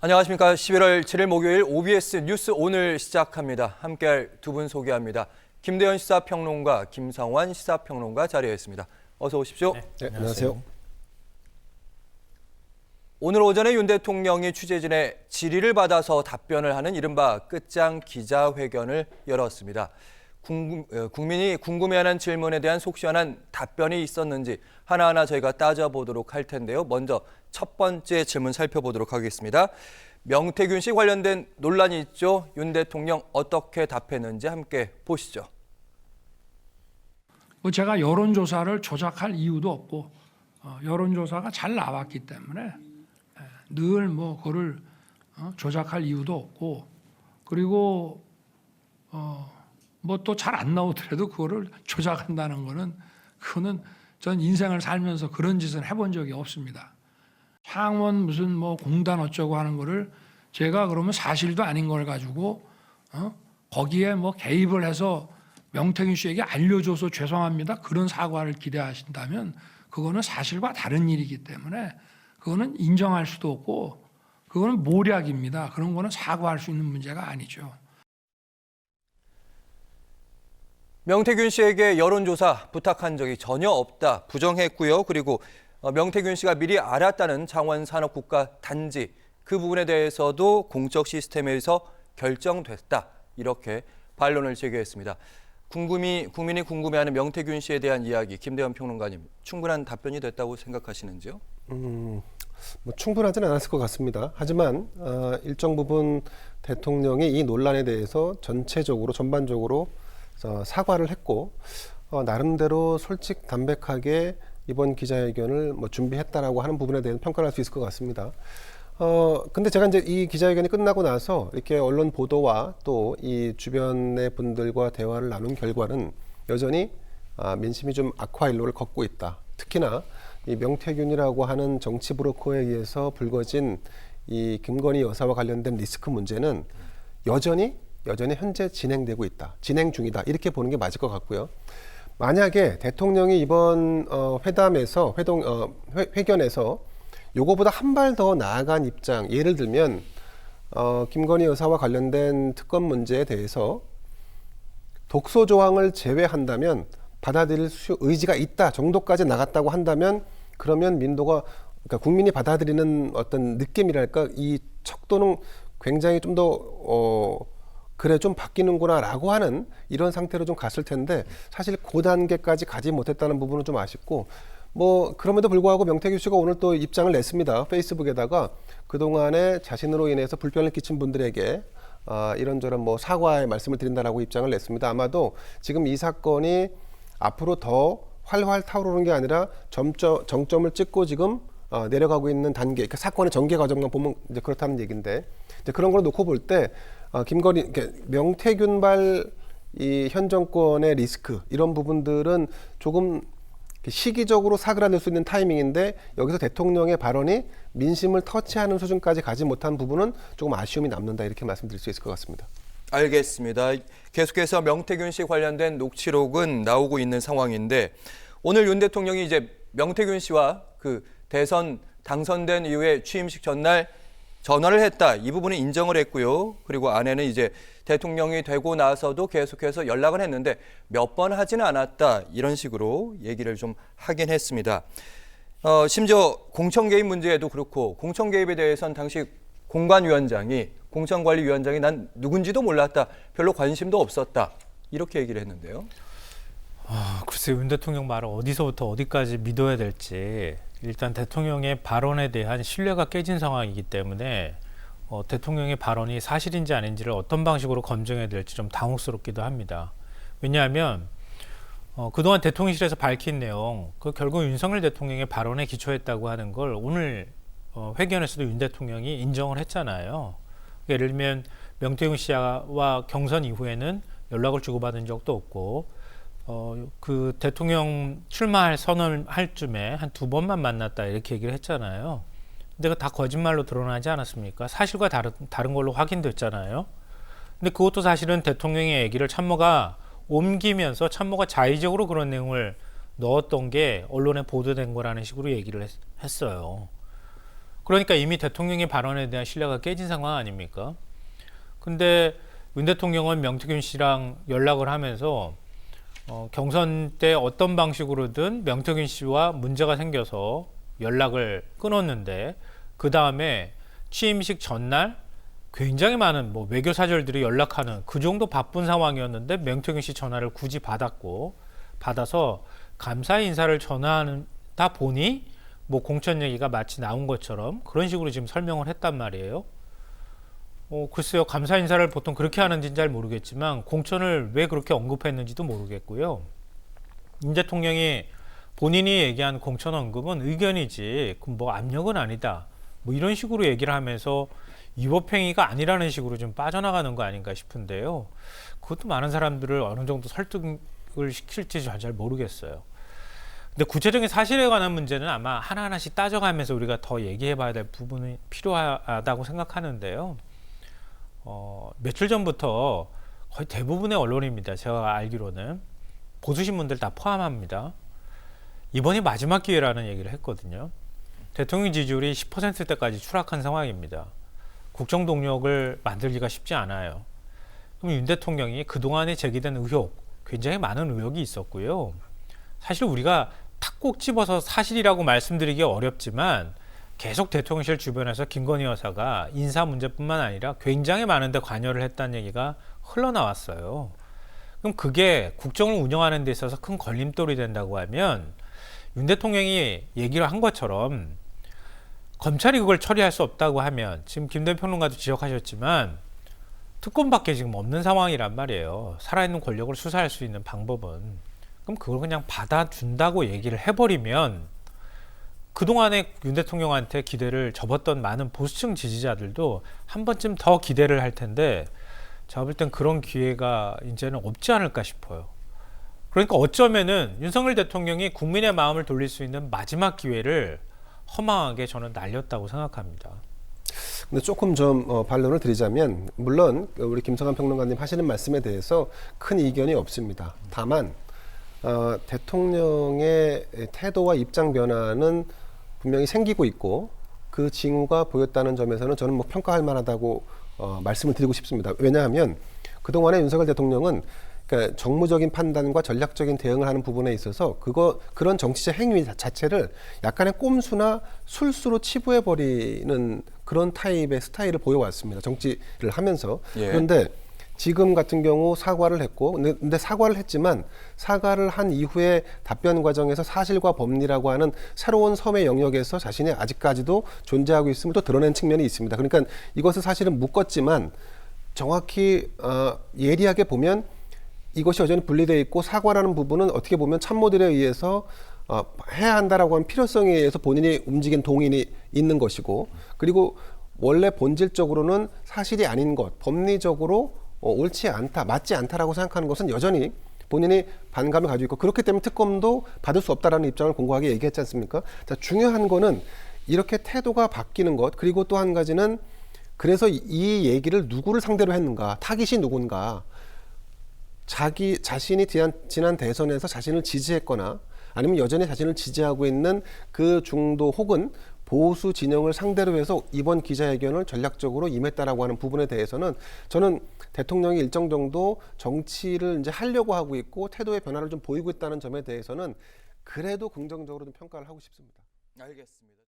안녕하십니까. 11월 7일 목요일 OBS 뉴스 오늘 시작합니다. 함께할 두 분 소개합니다. 김대현 시사평론가, 김상환 시사평론가 자리에 있습니다. 어서 오십시오. 네, 안녕하세요. 오늘 오전에 윤 대통령이 취재진의 질의를 받아서 답변을 하는 이른바 끝장 기자회견을 열었습니다. 어, 국민이 궁금해하는 질문에 대한 속 시원한 답변이 있었는지 하나하나 저희가 따져보도록 할 텐데요. 먼저 첫 번째 질문 살펴보도록 하겠습니다. 명태균 씨 관련된 논란이 있죠. 윤 대통령 어떻게 답했는지 함께 보시죠. 뭐 제가 여론조사를 조작할 이유도 없고 어, 여론조사가 잘 나왔기 때문에 늘 뭐 그거를 어, 조작할 이유도 없고 그리고 어, 뭐또 잘 안 나오더라도 그거를 조작한다는 거는 그거는 전 인생을 살면서 그런 짓은 해본 적이 없습니다. 창원 무슨 뭐 공단 어쩌고 하는 거를 제가 그러면 사실도 아닌 걸 가지고 어? 거기에 뭐 개입을 해서 명태균 씨에게 알려줘서 죄송합니다. 그런 사과를 기대하신다면 그거는 사실과 다른 일이기 때문에 그거는 인정할 수도 없고 그거는 모략입니다. 그런 거는 사과할 수 있는 문제가 아니죠. 명태균 씨에게 여론조사 부탁한 적이 전혀 없다 부정했고요. 그리고 어, 명태균 씨가 미리 알았다는 창원산업국가 단지 그 부분에 대해서도 공적 시스템에서 결정됐다 이렇게 반론을 제기했습니다. 궁금이 국민이 궁금해하는 명태균 씨에 대한 이야기 김대현 평론가님 충분한 답변이 됐다고 생각하시는지요? 음, 뭐 충분하지는 않았을 것 같습니다. 하지만 어, 일정 부분 대통령이 이 논란에 대해서 전체적으로 전반적으로 어, 사과를 했고 어, 나름대로 솔직 담백하게 이번 기자회견을 뭐 준비했다라고 하는 부분에 대해서 평가를 할수 있을 것 같습니다. 어, 근데 제가 이제 이 기자회견이 끝나고 나서 이렇게 언론 보도와 또 이 주변의 분들과 대화를 나눈 결과는 여전히 아, 민심이 좀 악화 일로를 걷고 있다. 특히나 이 명태균이라고 하는 정치 브로커에 의해서 불거진 이 김건희 여사와 관련된 리스크 문제는 여전히 여전히 현재 진행되고 있다. 진행 중이다. 이렇게 보는 게 맞을 것 같고요. 만약에 대통령이 이번 어, 회담에서 회동 어, 회, 회견에서 요거보다 한 발 더 나아간 입장 예를 들면 어, 김건희 여사와 관련된 특검 문제에 대해서 독소 조항을 제외한다면 받아들일 수 의지가 있다 정도까지 나갔다고 한다면 그러면 민도가 그러니까 국민이 받아들이는 어떤 느낌이랄까? 이 척도는 굉장히 좀더 어, 그래 좀 바뀌는구나라고 하는 이런 상태로 좀 갔을 텐데 사실 그 단계까지 가지 못했다는 부분은 좀 아쉽고 뭐 그럼에도 불구하고 명태규 씨가 오늘 또 입장을 냈습니다 페이스북에다가 그 동안에 자신으로 인해서 불편을 끼친 분들에게 아, 이런저런 뭐 사과의 말씀을 드린다라고 입장을 냈습니다. 아마도 지금 이 사건이 앞으로 더 활활 타오르는 게 아니라 점점 정점을 찍고 지금 어, 내려가고 있는 단계, 그 사건의 전개 과정만 보면 이제 그렇다는 얘기인데 이제 그런 걸 놓고 볼 때 어, 김건희, 이렇게 명태균발 이 현 정권의 리스크 이런 부분들은 조금 시기적으로 사그라들 수 있는 타이밍인데 여기서 대통령의 발언이 민심을 터치하는 수준까지 가지 못한 부분은 조금 아쉬움이 남는다 이렇게 말씀드릴 수 있을 것 같습니다. 알겠습니다. 계속해서 명태균 씨 관련된 녹취록은 나오고 있는 상황인데 오늘 윤 대통령이 이제 명태균 씨와 그 대선 당선된 이후에 취임식 전날 전화를 했다. 이 부분은 인정을 했고요. 그리고 아내는 이제 대통령이 되고 나서도 계속해서 연락을 했는데 몇 번 하지는 않았다. 이런 식으로 얘기를 좀 하긴 했습니다. 어, 심지어 공천 개입 문제에도 그렇고 공천 개입에 대해서는 당시 공관위원장이 공천관리위원장이 난 누군지도 몰랐다. 별로 관심도 없었다. 이렇게 얘기를 했는데요. 아, 글쎄 윤 대통령 말을 어디서부터 어디까지 믿어야 될지 일단 대통령의 발언에 대한 신뢰가 깨진 상황이기 때문에 어, 대통령의 발언이 사실인지 아닌지를 어떤 방식으로 검증해야 될지 좀 당혹스럽기도 합니다. 왜냐하면 어, 그동안 대통령실에서 밝힌 내용, 그 결국 윤석열 대통령의 발언에 기초했다고 하는 걸 오늘 어, 회견에서도 윤 대통령이 인정을 했잖아요. 예를 들면 명태균 씨와 경선 이후에는 연락을 주고받은 적도 없고 어, 그 대통령 출마할 선언을 할 쯤에 한 두 번만 만났다 이렇게 얘기를 했잖아요. 근데 그다 거짓말로 드러나지 않았습니까? 사실과 다른, 다른 걸로 확인됐잖아요. 근데 그것도 사실은 대통령의 얘기를 참모가 옮기면서 참모가 자의적으로 그런 내용을 넣었던 게 언론에 보도된 거라는 식으로 얘기를 했, 했어요. 그러니까 이미 대통령의 발언에 대한 신뢰가 깨진 상황 아닙니까? 근데 윤 대통령은 명태균 씨랑 연락을 하면서 어, 경선 때 어떤 방식으로든 명태균 씨와 문제가 생겨서 연락을 끊었는데 그 다음에 취임식 전날 굉장히 많은 뭐 외교 사절들이 연락하는 그 정도 바쁜 상황이었는데 명태균 씨 전화를 굳이 받았고 받아서 감사 인사를 전하다 보니 뭐 공천 얘기가 마치 나온 것처럼 그런 식으로 지금 설명을 했단 말이에요. 어, 글쎄요, 감사 인사를 보통 그렇게 하는지는 잘 모르겠지만 공천을 왜 그렇게 언급했는지도 모르겠고요. 윤 대통령이 본인이 얘기한 공천 언급은 의견이지, 그뭐 압력은 아니다. 뭐 이런 식으로 얘기를 하면서 위법행위가 아니라는 식으로 좀 빠져나가는 거 아닌가 싶은데요. 그것도 많은 사람들을 어느 정도 설득을 시킬지 잘, 잘 모르겠어요. 근데 구체적인 사실에 관한 문제는 아마 하나하나씩 따져가면서 우리가 더 얘기해 봐야 될 부분이 필요하다고 생각하는데요. 어, 며칠 전부터 거의 대부분의 언론입니다. 제가 알기로는 보수신문들 다 포함합니다. 이번이 마지막 기회라는 얘기를 했거든요. 대통령 지지율이 10%대까지 추락한 상황입니다. 국정 동력을 만들기가 쉽지 않아요. 그럼 윤 대통령이 그동안에 제기된 의혹, 굉장히 많은 의혹이 있었고요. 사실 우리가 탁 꼭 집어서 사실이라고 말씀드리기 어렵지만 계속 대통령실 주변에서 김건희 여사가 인사 문제뿐만 아니라 굉장히 많은데 관여를 했다는 얘기가 흘러나왔어요. 그럼 그게 국정을 운영하는 데 있어서 큰 걸림돌이 된다고 하면 윤 대통령이 얘기를 한 것처럼 검찰이 그걸 처리할 수 없다고 하면 지금 김대현 평론가도 지적하셨지만 특검밖에 지금 없는 상황이란 말이에요. 살아있는 권력을 수사할 수 있는 방법은. 그럼 그걸 그냥 받아준다고 얘기를 해버리면 그동안에 윤 대통령한테 기대를 접었던 많은 보수층 지지자들도 한 번쯤 더 기대를 할 텐데 볼땐 그런 기회가 이제는 없지 않을까 싶어요. 그러니까 어쩌면은 윤석열 대통령이 국민의 마음을 돌릴 수 있는 마지막 기회를 허망하게 저는 날렸다고 생각합니다. 근데 조금 좀 어, 반론을 드리자면 물론 우리 김성환 평론가님 하시는 말씀에 대해서 큰 이견이 없습니다. 다만 어, 대통령의 태도와 입장 변화는 분명히 생기고 있고 그 징후가 보였다는 점에서는 저는 뭐 평가할 만하다고 어, 말씀을 드리고 싶습니다. 왜냐하면 그동안에 윤석열 대통령은 그러니까 정무적인 판단과 전략적인 대응을 하는 부분에 있어서 그거 그런 정치적 행위 자체를 약간의 꼼수나 술수로 치부해 버리는 그런 타입의 스타일을 보여왔습니다. 정치를 하면서 예. 그런데 지금 같은 경우 사과를 했고 근데, 근데 사과를 했지만 사과를 한 이후에 답변 과정에서 사실과 법리라고 하는 새로운 섬의 영역에서 자신이 아직까지도 존재하고 있음을 또 드러낸 측면이 있습니다. 그러니까 이것은 사실은 묶었지만 정확히 어, 예리하게 보면 이것이 여전히 분리되어 있고 사과라는 부분은 어떻게 보면 참모들에 의해서 어, 해야 한다라고 하는 필요성에 의해서 본인이 움직인 동인이 있는 것이고 그리고 원래 본질적으로는 사실이 아닌 것, 법리적으로 어, 옳지 않다, 맞지 않다라고 생각하는 것은 여전히 본인이 반감을 가지고 있고 그렇기 때문에 특검도 받을 수 없다라는 입장을 공고하게 얘기했지 않습니까? 자, 중요한 거는 이렇게 태도가 바뀌는 것 그리고 또 한 가지는 그래서 이- 이 얘기를 누구를 상대로 했는가, 타깃이 누군가, 자기 자신이 지난, 지난 대선에서 자신을 지지했거나 아니면 여전히 자신을 지지하고 있는 그 중도 혹은 보수 진영을 상대로 해서 이번 기자회견을 전략적으로 임했다라고 하는 부분에 대해서는 저는 대통령이 일정 정도 정치를 이제 하려고 하고 있고 태도의 변화를 좀 보이고 있다는 점에 대해서는 그래도 긍정적으로 좀 평가를 하고 싶습니다. 알겠습니다.